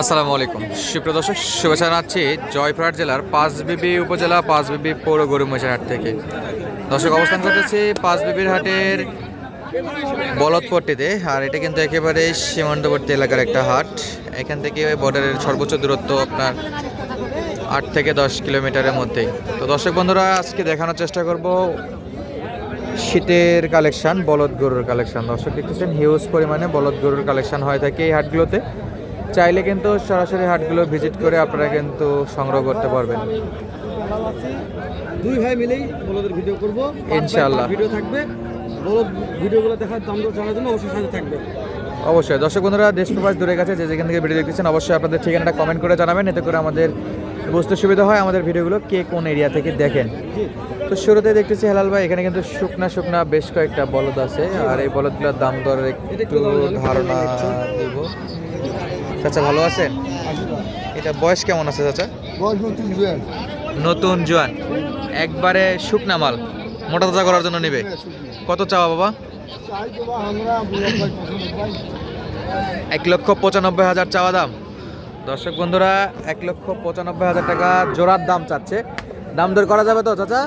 আসসালামু আলাইকুম। সুপ্রিয় দর্শক, শুভেচ্ছা জানাচ্ছি জয়পুরহাট জেলার পাঁচবিবি উপজেলা, পাঁচবিবি পৌর গরুমহিষের হাট থেকে। দর্শক, অবস্থান করতেছি পাঁচবিবির হাটের বলদপট্টিতে, আর এটা কিন্তু একেবারে সীমান্তবর্তী এলাকার একটা হাট। এখান থেকে বর্ডারের সর্বোচ্চ দূরত্ব আপনার আট থেকে দশ কিলোমিটারের মধ্যেই। তো দর্শক বন্ধুরা, আজকে দেখানোর চেষ্টা করব শীতের কালেকশন, বলদ গরুর কালেকশন। দর্শক দেখতেছেন, হিউজ পরিমাণে বলদ গরুর কালেকশন হয়ে থাকে এই হাটগুলোতে। চাইলে কিন্তু সরাসরি হাটগুলো ভিজিট করে আপনারা কিন্তু সংগ্রহ করতে পারবেন। দুই ভাই মিলেই বলদের ভিডিও করব। ইনশাআল্লাহ। ভিডিও থাকবে। বলদ ভিডিওগুলো দেখার দাম জানার জন্য অবশ্যই সাথে থাকবে। অবশ্যই। দর্শক বন্ধুরা দেশ প্রবাস দূরে গেছে যে যেখান থেকে ভিডিও দেখতেছেন অবশ্যই আপনাদের ঠিকানাটা কমেন্ট করে জানাবেন। এতে করে আমাদের বুঝতে সুবিধা হয় আমাদের ভিডিওগুলো কে কোন এরিয়া থেকে দেখেন। তো শুরুতে দেখতেছি হেলাল ভাই এখানে কিন্তু শুকনা শুকনা বেশ কয়েকটা বলদ আছে। আর এই বলদগুলোর দাম দর একটু ধারণা দিব। চাচা ভালো আছেন এটা বয়স কেমন আছে চাচা? নতুন জোয়ান। একবারে শুকনা মাল। মোটা তাজা করার জন্য নেবে। কত চাওয়া বাবা? এক লক্ষ পঁচানব্বই হাজার চাওয়া দাম। দর্শক বন্ধুরা এক লক্ষ পঁচানব্বই হাজার টাকা জোড়ার দাম চাচ্ছে। দাম দর করা যাবে তো চাচা?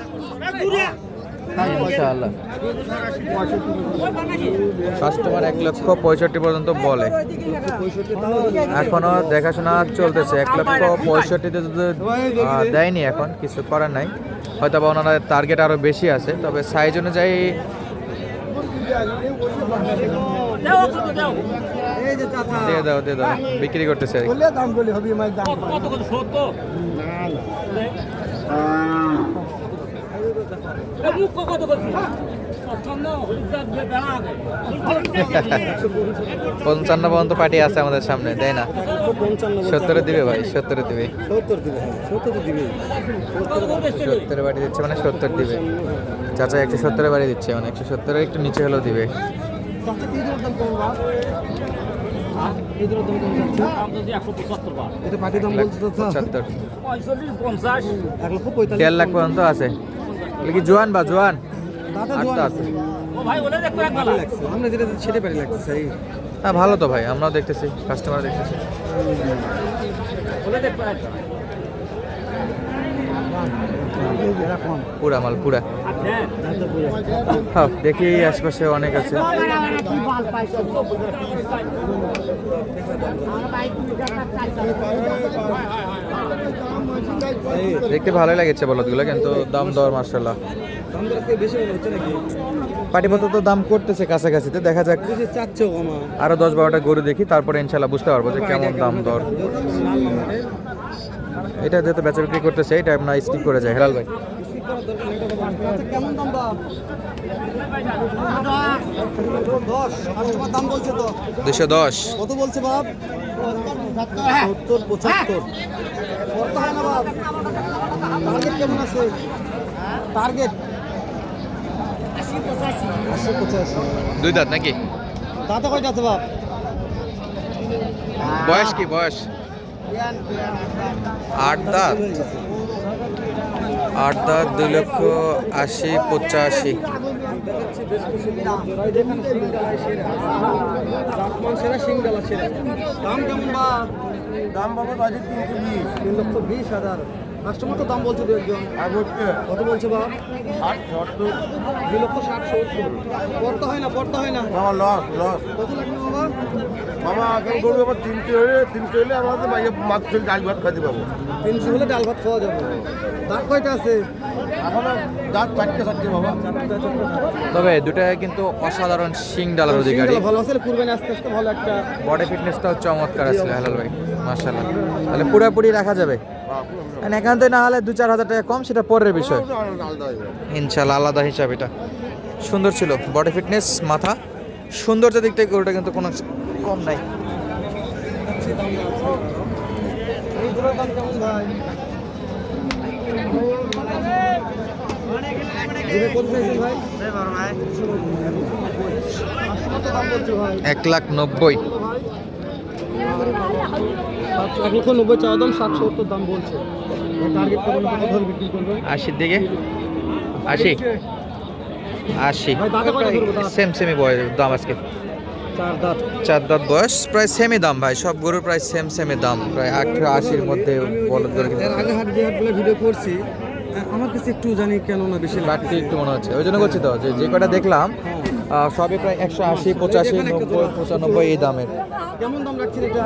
ইনশাআল্লাহ কাস্টমার এক লক্ষ পঁয়ষট্টি পর্যন্ত বলে। এখনও দেখাশোনা চলতেছে। এক লক্ষ পঁয়ষট্টিতে যদি দেয়নি এখন কিছু করার নাই। হয়তো বা ওনারা টার্গেট আরও বেশি আছে তবে সাইজ অনুযায়ী এই যে চাচা দিয়ে দাও দিয়ে দাও। বিক্রি করতেছে। আর কি। বললে দাম হবে মাই দাম পঞ্চান্ন পর্যন্ত পার্টি আছে আমাদের সামনে তাই না? সত্তরে দিবে ভাই সত্তরে দিবে। সত্তর বাড়ি দিচ্ছে মানে সত্তর দিবে। চাচা একশো সত্তরে বাড়ি দিচ্ছে মানে একশো সত্তরের একটু নিচে হলেও দিবে। দেড় লাখ পর্যন্ত আছে। কি জোয়ান বা জোয়ান? হ্যাঁ ভালো তো ভাই আমরাও দেখতেছি কাস্টমার দেখতেছি। পুরা মাল পুরা। হ্যাঁ দেখি আশপাশে অনেক আছে। দেখতে ভালোই লাগছে বলদগুলো কিন্তু দাম দর মার্শাল্লাহ। দাম দর আজকে বেশি হচ্ছে নাকি পাটিপত্র তো দাম করতেছে কাছাকাছিতে দেখা যাক। আরও দশ বারোটা গরু দেখি তারপরে ইনশাল্লাহ বুঝতে পারব যে কেমন দাম দর। এটা যেহেতু বেচা বিক্রি করতেছে এটা আপনার স্কিপ করে যায় হেলাল ভাই। কেমন দাম দাম দশ দুশো। কত বলছে বাপ? সত্তর পঁচাত্তর। টার্গেট কেমন আছে? টার্গেট আশি পঁচাশি। দুই দাঁত নাকি? দাঁতে কয়টা আছে বাপ? বয়স কি বয়স? আট দাঁত। আট দাঁত দুই লক্ষ আশি পঁচাশি। দাম কেমন বা দাম বাবদ বাজেট তিনশো বিশ। তিন লক্ষ বিশ হাজার। কাস্টমার তো দাম বলছে দু একজন। কত বলছে বা ষাট সত্তর। দুই লক্ষ ষাট সত্তর। পড়তে হয় না পড়তে হয় না? বাবা লস লস কত লাগবে বাবা? বাবা এখন গরু আবার তিনটে হলে তিনটে হলে আমাদের বাইরে মাছ ছেলে ডাল ভাত খাইতে পাবো। তিনশো হলে ডাল ভাত খাওয়া যাবে। দাঁত কয়টা আছে? এখন দাঁত চারটে চারটে বাবা। তবে দুটা কিন্তু অসাধারণ শিং ডালার অধিকারী। ভালো আছে কুরবানি আস্তে আস্তে ভালো একটা বডি ফিটনেসটাও চমৎকার আছে হেলাল ভাই। মার্শাল্লাহ তাহলে পুরোপুরি রাখা যাবে? মানে এখান থেকে না হলে দু চার হাজার টাকা কম, সেটা পরের বিষয়। ইনশাল্লাহ আলাদা হিসাব এটা। সুন্দর ছিল বডি ফিটনেস মাথা। সৌন্দর্য দিক থেকে ওটা কিন্তু কোনো কম নাই। এক লাখ নব্বই। এক লক্ষ নব্বই চাওয়া দাম ষাট সত্তর দাম বলছে। টার্গেট ধরে বিক্রি করবেন আশির দিকে? আশি? আশি? সেম সেমই বয় দাম আজকে। চার দাঁত। চার বয়স প্রায় সেমই দাম ভাই সব গরুর প্রায় সেম সেমই দাম প্রায় আঠারো আশির মধ্যে আগে হাট যে হাটগুলো ভিডিও করছি আমার কাছে একটু জানি কেন না বেশি বাড়তি একটু মনে হচ্ছে ওই জন্য করছি তো যে কটা দেখলাম আহ, সবই প্রায় একশো আশি পঁচাশি নব্বই পঁচানব্বই এই দামের। কেমন দাম রাখছেন এটা?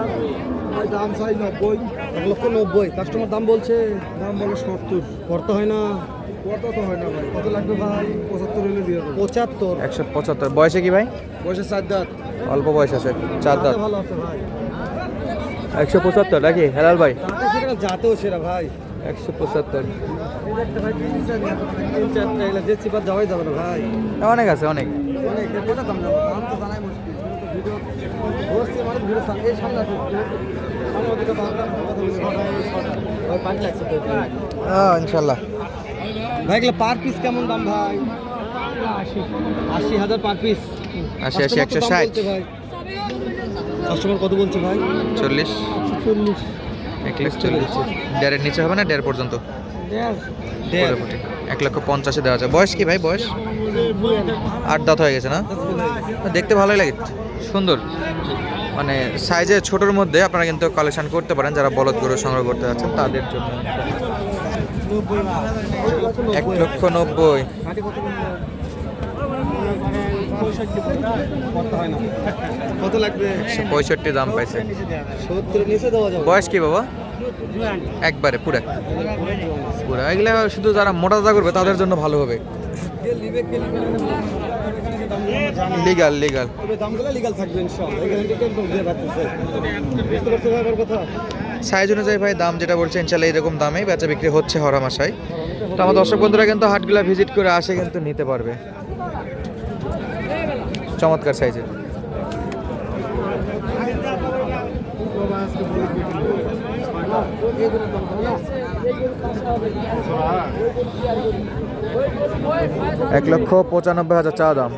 দাম চাই নব্বই এক লক্ষ নব্বই। কাস্টমার দাম বলছে দাম বলে সত্তর। করতে হয় না? কত হয় ভাই। কত লাগবে ভাই? পঁচাত্তর হলে দিয়ে পঁচাত্তর। একশো পঁচাত্তর। বয়সে কি ভাই? বয়সে চার দাঁত। অল্প বয়স আছে চার দাঁত। ভালো আছে ভাই। একশো পঁচাত্তর নাকি? হেলাল ভাই। যাতেও সেরা ভাই। একশো পঁচাত্তর। অনেক আছে অনেক। তো হ্যাঁ ইনশাল্লাহ। ভাই এগুলো পার পিস কেমন দাম ভাই? আশি আশি হাজার পার পিস আশি আশি একশো ষাট। ভাই? কাস্টমার কত বলছে ভাই? চল্লিশ। চল্লিশ। একলিশ চল্লিশ দেড়ের নিচে হবে না? দেড় পর্যন্ত? এক লক্ষ পঞ্চাশে দেওয়া যায় বয়স কি ভাই? বয়স? আট দাঁত হয়ে গেছে না? দেখতে ভালোই লাগে। সুন্দর। মানে সাইজে ছোটোর মধ্যে আপনারা কিন্তু কালেকশন করতে পারেন। যারা বলদ গরু সংগ্রহ করতে যাচ্ছেন তাদের জন্য। এক লক্ষ নব্বই। কত লাগবে? পঁয়ষট্টি দাম পাইছে। বয়স কি বাবা? একবারে পুরা। পুরা। এগুলা শুধু যারা মোটা তাজা করবে তাদের জন্য ভালো হবে। যে। লিগাল লিগাল সাইজ অনুযায়ী ভাই দাম যেটা বলছে ইনশাল্লাহ এরকম দামেই বেচা বিক্রি হচ্ছে হরা মাসায় তো আমার দর্শক বন্ধুরা কিন্তু হাটগুলা ভিজিট করে আসে কিন্তু নিতে পারবে। চমৎকার সাইজের। এক লক্ষ পঁচানব্বই হাজার চা দাম।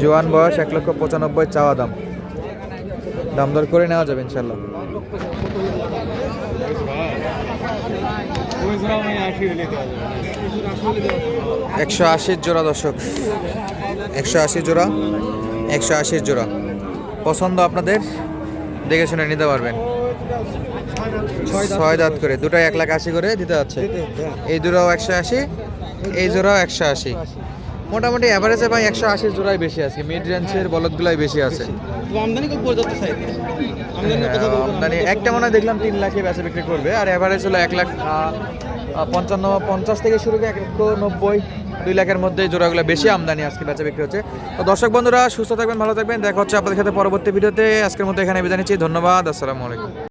জোয়ান বয়স এক লক্ষ পঁচানব্বই চাওয়া দাম। দাম দর করে নেওয়া যাবে ইনশাল্লাহ। একশো আশির জোড়া দর্শক। একশো আশি জোড়া, একশো আশির জোড়া। পছন্দ আপনাদের? দেখে শুনে নিতে পারবেন। ছয় দাঁত করে দুটাই এক লাখ আশি করে দিতে যাচ্ছে এই জোড়াও একশো আশি, এই জোড়াও একশো আশি। মোটামুটি অ্যাভারেজে ভাই একশো আশির জোড়াই বেশি আছে মিড রেঞ্জের বলদগুলাই বেশি আছে। আমদানি আমদানি। আমদানি একটা মনে হয় দেখলাম তিন লাখে বেচা বিক্রি করবে আর এভারেজ হলো এক লাখ পঞ্চান্ন পঞ্চাশ থেকে শুরু করে এক লক্ষ নব্বই দুই লাখের মধ্যে জোড়াগুলো বেশি আমদানি আজকে বেচা বিক্রি হচ্ছে। তো দর্শক বন্ধুরা সুস্থ থাকবেন ভালো থাকবেন। দেখা হচ্ছে আপনাদের সাথে পরবর্তী ভিডিওতে। আজকের মধ্যে এখানে বিদায় নিচ্ছি। ধন্যবাদ। আসসালামু আলাইকুম।